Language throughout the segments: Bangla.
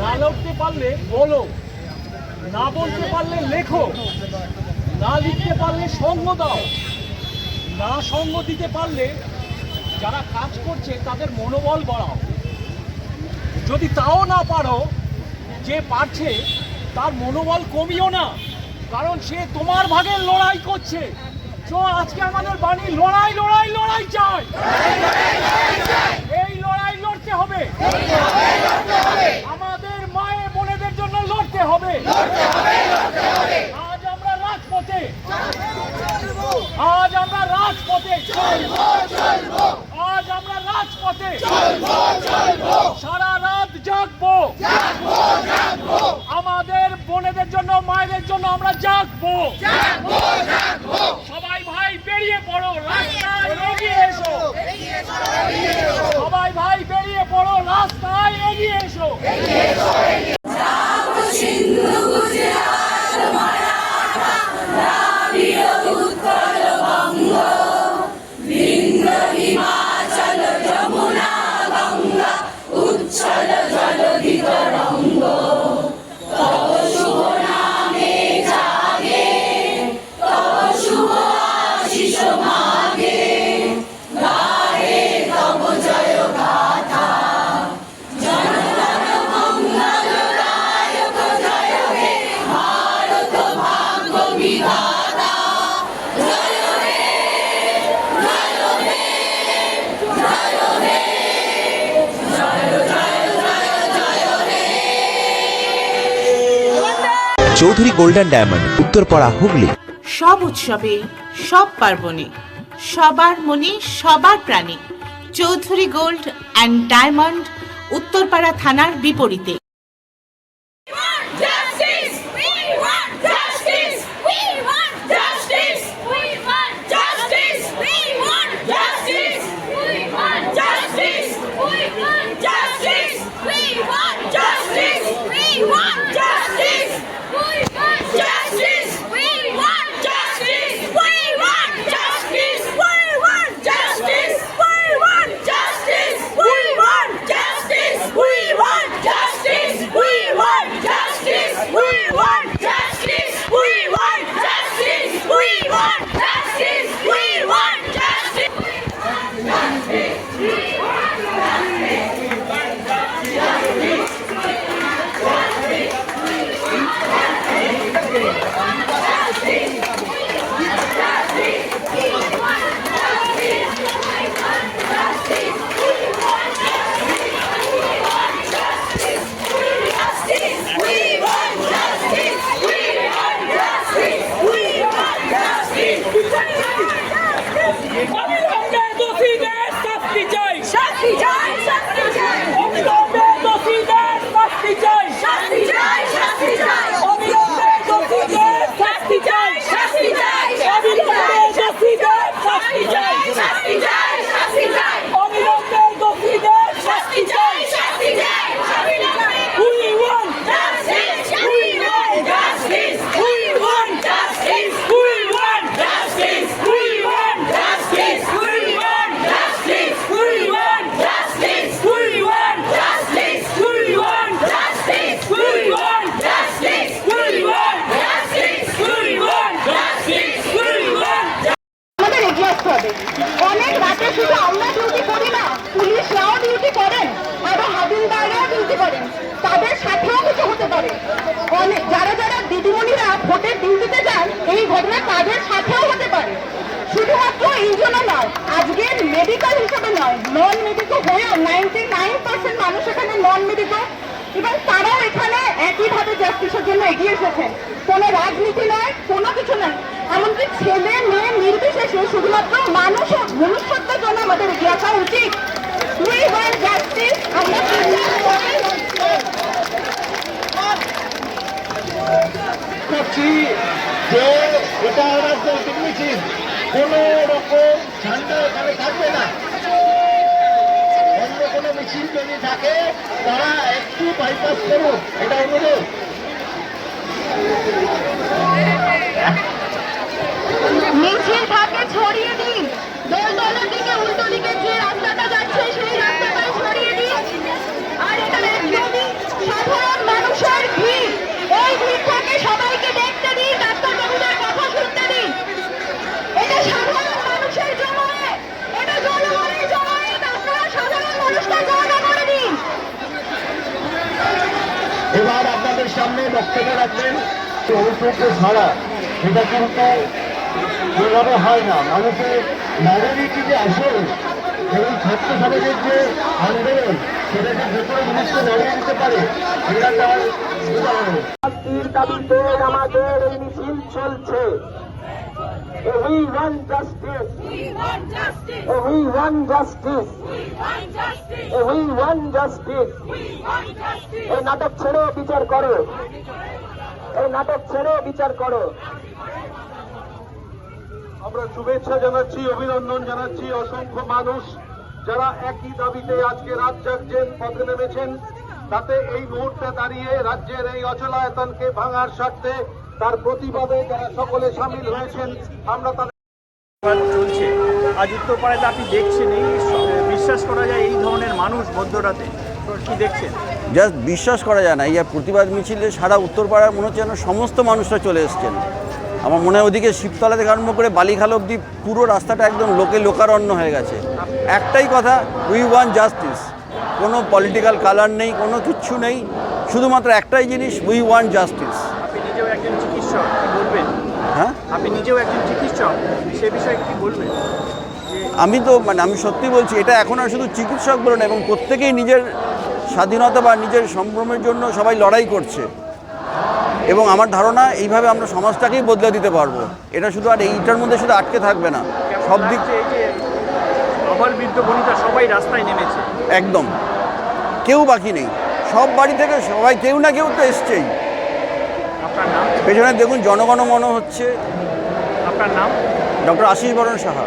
না লড়তে পারলে বলো, না বলতে পারলে লেখো, না লিখতে পারলে সঙ্গ দাও, না সঙ্গ দিতে পারলে যারা কাজ করছে তাদের মনোবল বাড়াও। যদি তাও না পারো, যে পারছে তার মনোবল কমিও না, কারণ সে তোমার ভাগের লড়াই করছে। তো আজকে আমাদের বাণী লড়াই লড়াই লড়াই চায় থাকবো চৌধুরী গোল্ডেন ডায়মন্ড উত্তরপাড়া হুগলি। উৎসবে সব পার্বণে সবার মনে সবার প্রাণে। Chowdhury gold and diamond Uttarpara থানার বিপরীতে। এবং তারাও এখানে একইভাবে জাস্টিসের জন্য এগিয়ে এসেছেন কোনো রাজনীতি নয়, কোনো কিছু নয়। এমনকি ছেলে, মেয়ে নির্বিশেষে শুধুমাত্র মানুষ মনুষ্যত্বের জন্য আমাদের এগিয়ে আসা উচিত। উই যে এটা কোনো রকম ঝান্ডা এখানে থাকবে না। কোনো মিছিল যদি থাকে, তারা একটু বাইপাস করুন এটা অনুরোধ। মিছিল থাকে ছড়িয়ে দিন। দোল দিকে, উল্টো দিকে যে মিডিয়ার সামনে বক্তব্য রাখবেন অনুপ্রজ্ঞ ছাড়া এটা কিন্তু এভাবে হয় না। মানুষের ম্যালেরিটিতে যে আসল এবং ছাত্র সমাজের যে আন্দোলন সেটাকে যে কোনো জিনিসকে নাড়িয়ে দিতে পারে? এটা তার উদাহরণ। আমাদের এই মিছিল চলছে। We want justice We want justice. We want justice We want justice. We want justice We want justice. এই নাটক ছেড়ে বিচার করো এই নাটক ছেড়ে বিচার করো আমরা শুভেচ্ছা জানাচ্ছি অভিনন্দন জানাচ্ছি অসংখ্য মানুষ যারা একই দাবিতে আজকে রাত জাগছেন পথে নেমেছেন তাতে এই মুহূর্তে দাঁড়িয়ে রাজ্যের এই অচলায়তনকে ভাঙার স্বার্থে তার প্রতিবাদে যারা সকলে সামিল হয়েছেন আমরা তাদের চলছে। আজ উত্তরপাড়াতে আপনি দেখছেন এই বিশ্বাস করা যায় এই ধরনের মানুষ মধ্যরাতে তো কি দেখছেন? জাস্ট বিশ্বাস করা যায় না এই প্রতিবাদ মিছিলে সারা উত্তরপাড়ার মনে হচ্ছে যেন সমস্ত মানুষরা চলে এসছেন। আমার মনে হয় ওদিকে শিবতলা থেকে আরম্ভ করে বালিখাল অবধি পুরো রাস্তাটা একদম লোকে লোকারণ্য হয়ে গেছে। একটাই কথা উই ওয়ান জাস্টিস কোনো পলিটিক্যাল কালার নেই কোনো কিচ্ছু নেই। শুধুমাত্র একটাই জিনিস উই ওয়ান জাস্টিস চিকিৎসক কি বলবেন? হ্যাঁ? আপনি নিজেও একজন চিকিৎসক সে বিষয়ে কি বলবেন? আমি তো মানে আমি সত্যি বলছি এটা এখন আর শুধু চিকিৎসক বলে না এবং প্রত্যেকেই নিজের স্বাধীনতা বা নিজের সম্ভ্রমের জন্য সবাই লড়াই করছে। এবং আমার ধারণা এইভাবে আমরা সমাজটাকেই বদলে দিতে পারব। এটা শুধু আর এইটার মধ্যে শুধু আটকে থাকবে না। সব দিক আবার বৃদ্ধ বনিতা সবাই রাস্তায় নেমেছে? একদম। কেউ বাকি নেই। সব বাড়ি থেকে সবাই কেউ না কেউ তো এসছেই। পেছনে দেখুন জনগণ মনে হচ্ছে। আপনার নাম? ডক্টর আশীষ বরণ সাহা।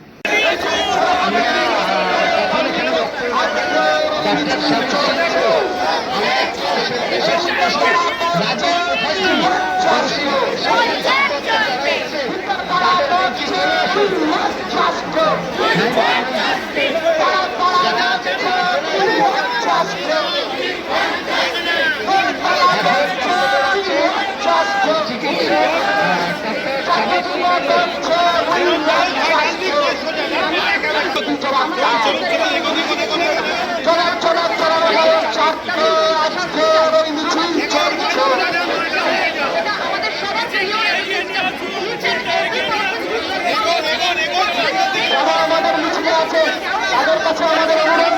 কাছে আমাদের অনুরোধ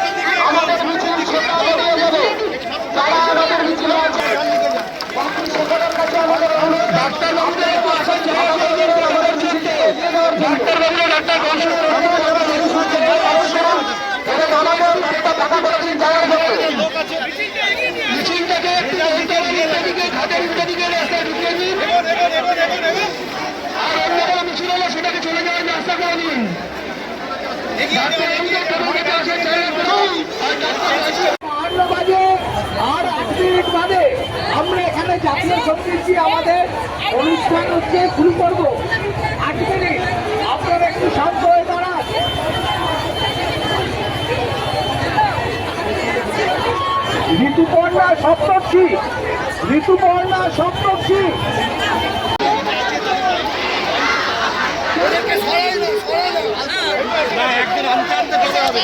আমাদের মিছিল যাবে যারা আমাদের মিছিলে আছে বাকি সকলের কাছে আমাদের অনুরোধ ডাক্তার বাবুদের একটু জায়গা করে দিন আমাদের মিছিলে ডাক্তার বাবুরা ডাক্তার আমাদের মিছিলটাকে একটু ঘাটের উল্টো দিকে রাস্তায় ঢুকিয়ে দিন আর অন্য কোনো মিছিল হলে সেটাকে চলে যাওয়ার রাস্তা করে দিন বাহান্ন আর আমরা এখানে আমাদের হচ্ছে আপনারা একটু হয়ে দাঁড়ান। ঋতুপর্ণা সপ্তর্ষি ঋতুপর্ণা সপ্তর্ষি না একদিন আনতে আনতে হবে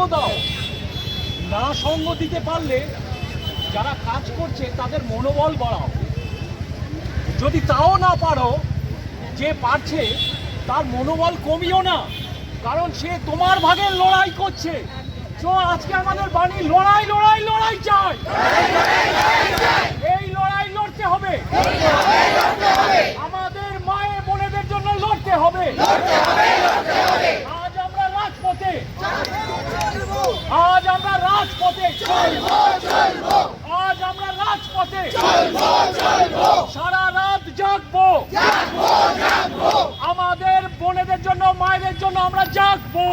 সঙ্গ দাও। না সঙ্গ দিতে পারলে যারা কাজ করছে তাদের মনোবল বাড়াও। যদি তাও না পারো, যে পারছে তার মনোবল কমিও না, কারণ সে তোমার ভাগের লড়াই করছে। তো আজকে আমাদের বাণী, লড়াই লড়াই লড়াই চাই। এই লড়াই লড়তে হবে। আমাদের মায়ে বোনেদের জন্য লড়তে হবে আজ আমরা রাজপথে আজ আমরা রাজপথে আজ আমরা রাজপথে সারা রাত জাগবো। আমাদের বোনেদের জন্য, মায়েদের জন্য আমরা জাগবো।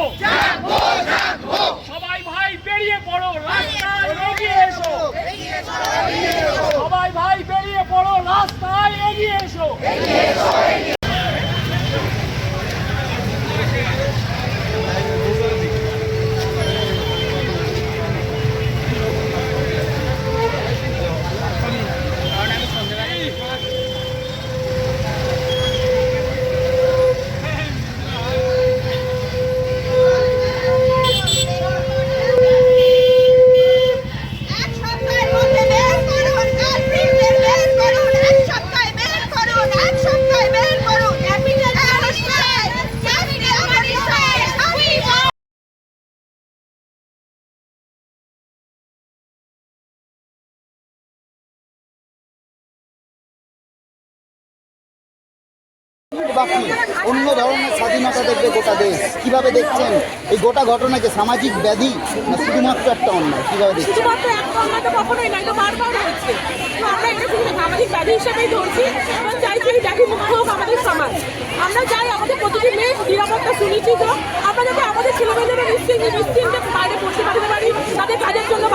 বাকি, অন্য ধরনের স্বাধীনতা দেখবে গোটা দেশ, কীভাবে দেখছেন? এই গোটা ঘটনাকে সামাজিক ব্যাধি না শুধুমাত্র একটা অন্যায়? কীভাবে দেখছেন? ব্যাধি মুক্ত আমাদের সমাজ। আমরা চাই আমাদের নিরাপত্তা আমাদের কাজের জন্য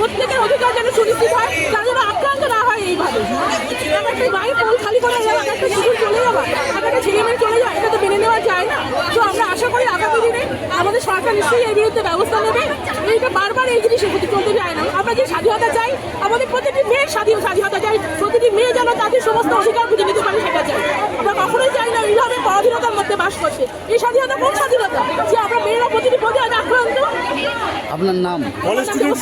প্রত্যেকের অধিকার যেন সুনিশ্চিত হয়, তারা আক্রান্ত না হয় এইভাবে আমার একটা বাড়ি পোল খালি করে গেল একটা শিশু চলে যাওয়া একটা ছেলে মেয়ে চলে যায় এটা তো মেনে নেওয়া যায় না তো আমরা আশা করি আগামী দিনে এর বিরুদ্ধে ব্যবস্থা নেবে। এইটা বারবার এই জিনিসের প্রতি চলতে যায় না। আমরা যে স্বাধীনতা চাই আমাদের প্রতিটি মেয়ের স্বাধীন স্বাধীনতা চাই। প্রতিটি মেয়ে যেন তাদের সমস্ত অধিকার খুঁজে নিতে পারে সেটা চাই। আমরা কখনোই চাই না এইভাবে পরাধীনতার মধ্যে বাস করছে এই স্বাধীনতা কোন স্বাধীনতা? যে আমরা মেয়েরা প্রতিটি পদে আজ আক্রান্ত আপনার নাম? College student